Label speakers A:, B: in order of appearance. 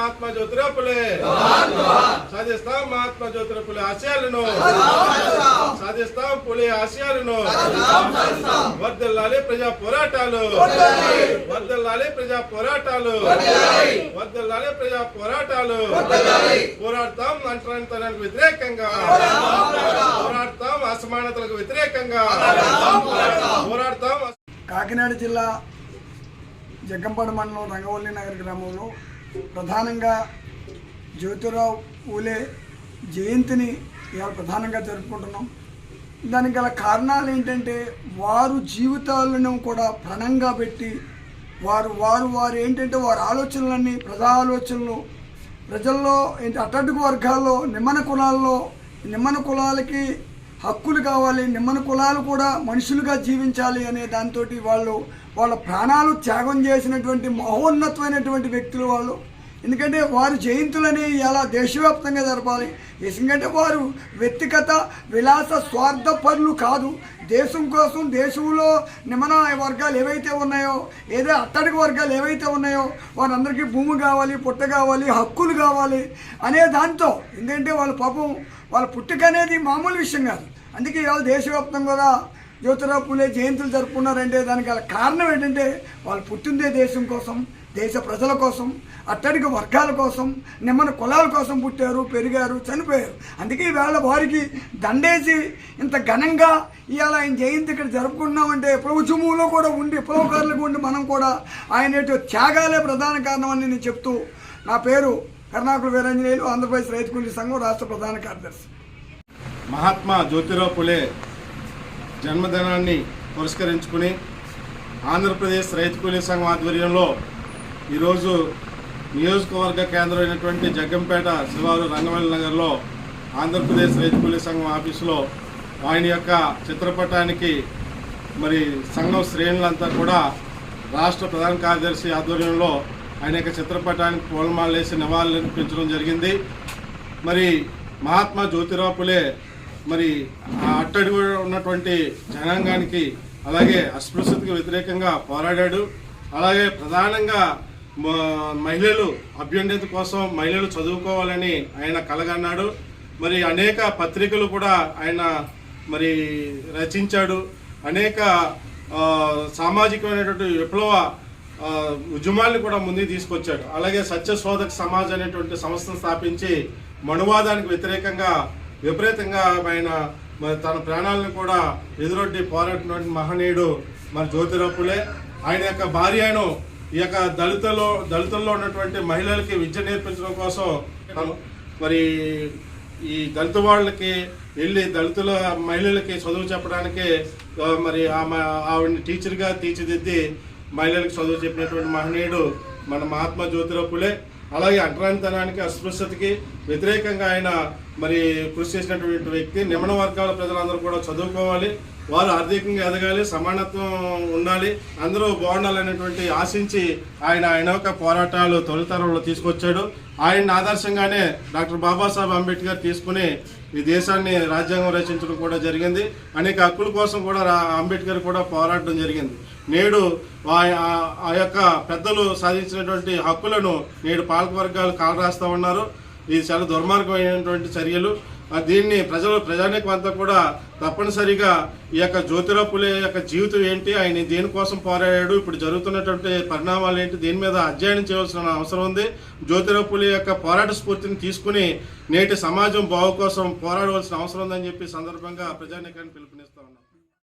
A: మహాత్మా జ్యోతిరావు పులే సాధిస్తాం మహాత్మా జ్యోతిరావు పులే ఆశయాలను. సాధిస్తాం పులి ఆశయాలను. వర్దల్లాలి ప్రజా పోరాటాలు. వర్దల్లాలి ప్రజా పోరాటాలు. వర్దల్లాలి ప్రజా పోరాటాలు. పోరాడతాం అంటరానితనానికి వ్యతిరేకంగా. పోరాడతాం అసమానతలకు వ్యతిరేకంగా. పోరాడతాం
B: కాకినాడ జిల్లా జగ్గంపాడు మండలం రంగవల్లి నగర్ గ్రామంలో ప్రధానంగా జ్యోతిరావు ఊలే జయంతిని ఇవాళ ప్రధానంగా జరుపుకుంటున్నాం. దానికి గల కారణాలు ఏంటంటే వారు జీవితాలను కూడా ప్రణంగా పెట్టి వారు వారు వారు ఏంటంటే వారి ఆలోచనలన్నీ ప్రజా ఆలోచనలు ప్రజల్లో ఏంటి అట్టడుగు వర్గాల్లో నిమ్మన కులాల్లో నిమ్మన కులాలకి హక్కులు కావాలి నిమ్మన కులాలు కూడా మనుషులుగా జీవించాలి అనే దాంతో వాళ్ళు వాళ్ళ ప్రాణాలు త్యాగం చేసినటువంటి మహోన్నతమైనటువంటి వ్యక్తులు వాళ్ళు. ఎందుకంటే వారి జయంతులని ఎలా దేశవ్యాప్తంగా జరపాలి? ఎందుకంటే వారు వ్యక్తిగత విలాస స్వార్థ పనులు కాదు. దేశం కోసం దేశంలో నిమన వర్గాలు ఏవైతే ఉన్నాయో ఏదో అట్టడికి వర్గాలు ఏవైతే ఉన్నాయో వారందరికీ భూమి కావాలి పుట్ట కావాలి హక్కులు కావాలి అనే దాంతో ఎందుకంటే వాళ్ళ పాపం వాళ్ళ పుట్టుక అనేది మామూలు విషయం కాదు. అందుకే ఇవాళ దేశవ్యాప్తంగా కూడా జ్యోతిరావు పూలే జయంతులు జరుపుకున్నారంటే దానికి గల కారణం ఏంటంటే వాళ్ళు పుట్టిందే దేశం కోసం దేశ ప్రజల కోసం అట్టడికి వర్గాల కోసం నిమ్మన కులాల కోసం పుట్టారు పెరిగారు చనిపోయారు. అందుకే ఈవేళ వారికి దండేసి ఇంత ఘనంగా ఇవాళ ఆయన జయంతి ఇక్కడ జరుపుకుంటున్నామంటే ప్రభుత్వములో కూడా ఉండి విప్లవకారులకు ఉండి మనం కూడా ఆయన త్యాగాలే ప్రధాన కారణం అని నేను చెప్తూ నా పేరు కర్ణాకుల వీరాంజనేయులు ఆంధ్రప్రదేశ్ రైతు కూలీ సంఘం రాష్ట్ర ప్రధాన కార్యదర్శి.
A: మహాత్మా జ్యోతిరావు పులే జన్మదినాన్ని పురస్కరించుకుని ఆంధ్రప్రదేశ్ రైతు కూలీ సంఘం ఆధ్వర్యంలో ఈరోజు నియోజకవర్గ కేంద్రమైనటువంటి జగ్గంపేట శివారు రంగవల్లి నగర్లో ఆంధ్రప్రదేశ్ రైతు కూలీ సంఘం ఆఫీసులో ఆయన యొక్క చిత్రపటానికి మరి సంఘం శ్రేణులంతా కూడా రాష్ట్ర ప్రధాన కార్యదర్శి ఆధ్వర్యంలో ఆయన యొక్క చిత్రపటానికి పూలమాలు వేసి నివాళులర్పించడం జరిగింది. మరి మహాత్మా జ్యోతిరావు పులే మరి ఆ అట్టడి ఉన్నటువంటి జనాంగానికి అలాగే అస్పృశ్యతకు వ్యతిరేకంగా పోరాడాడు. అలాగే ప్రధానంగా మహిళలు అభ్యున్నతి కోసం మహిళలు చదువుకోవాలని ఆయన కలగన్నాడు. మరి అనేక పత్రికలు కూడా ఆయన మరి రచించాడు. అనేక సామాజికమైనటువంటి విప్లవ ఆ, ఉద్యమాల్ని కూడా ముందుకు తీసుకొచ్చాడు. అలాగే సత్య శోధక సమాజ్ అనేటువంటి సంస్థను స్థాపించి మనువాదానికి వ్యతిరేకంగా విపరీతంగా ఆయన మరి తన ప్రాణాలను కూడా ఎదురొడ్డి పోరాడినటువంటి మహనీయుడు మరి జ్యోతిరప్పులే ఆయన యొక్క భార్యను ఈ యొక్క దళితుల్లో దళితుల్లో ఉన్నటువంటి మహిళలకి విద్య నేర్పించడం కోసం మరి ఈ దళిత వాళ్ళకి వెళ్ళి దళితుల మహిళలకి చదువు చెప్పడానికి మరి ఆమె ఆవిడని టీచర్గా తీర్చిదిద్ది మహిళలకు చదువు చెప్పినటువంటి మహనీయుడు మన మహాత్మా జ్యోతిరావు పులే. అలాగే అంటరానితనానికి అస్పృశ్యతకి వ్యతిరేకంగా ఆయన మరి కృషి చేసినటువంటి వ్యక్తి. నిమ్మన వర్గాల ప్రజలందరూ కూడా చదువుకోవాలి వారు ఆర్థికంగా ఎదగాలి సమానత్వం ఉండాలి అందరూ బాగుండాలనేటువంటి ఆశించి ఆయన ఆయన యొక్క పోరాటాలు తొలితరంలో తీసుకొచ్చాడు. ఆయన ఆదర్శంగానే డాక్టర్ బాబాసాహెబ్ అంబేద్కర్ తీసుకుని ఈ దేశాన్ని రాజ్యాంగం రచించడం కూడా జరిగింది. అనేక హక్కుల కోసం కూడా రా- అంబేద్కర్ కూడా పోరాడడం జరిగింది. నేడు ఆ- ఆ- యొక్క పెద్దలు సాధించినటువంటి హక్కులను నేడు పాలకవర్గాలు కాలరాస్తూ ఉన్నారు. ఇది చాలా దుర్మార్గమైనటువంటి చర్యలు. దీన్ని ప్రజలు ప్రజానికం అంతా కూడా తప్పనిసరిగా ఈ యొక్క జ్యోతిరావు పులే యొక్క జీవితం ఏంటి ఆయన దేనికోసం పోరాడాడు ఇప్పుడు జరుగుతున్నటువంటి పరిణామాలు ఏంటి దీని మీద అధ్యయనం చేయవలసిన అవసరం ఉంది. జ్యోతిరావు పులే యొక్క పోరాట స్ఫూర్తిని తీసుకుని నేటి సమాజం బాగు కోసం పోరాడవలసిన అవసరం ఉందని చెప్పి సందర్భంగా ప్రజానీకాన్ని పిలుపునిస్తా ఉన్నాను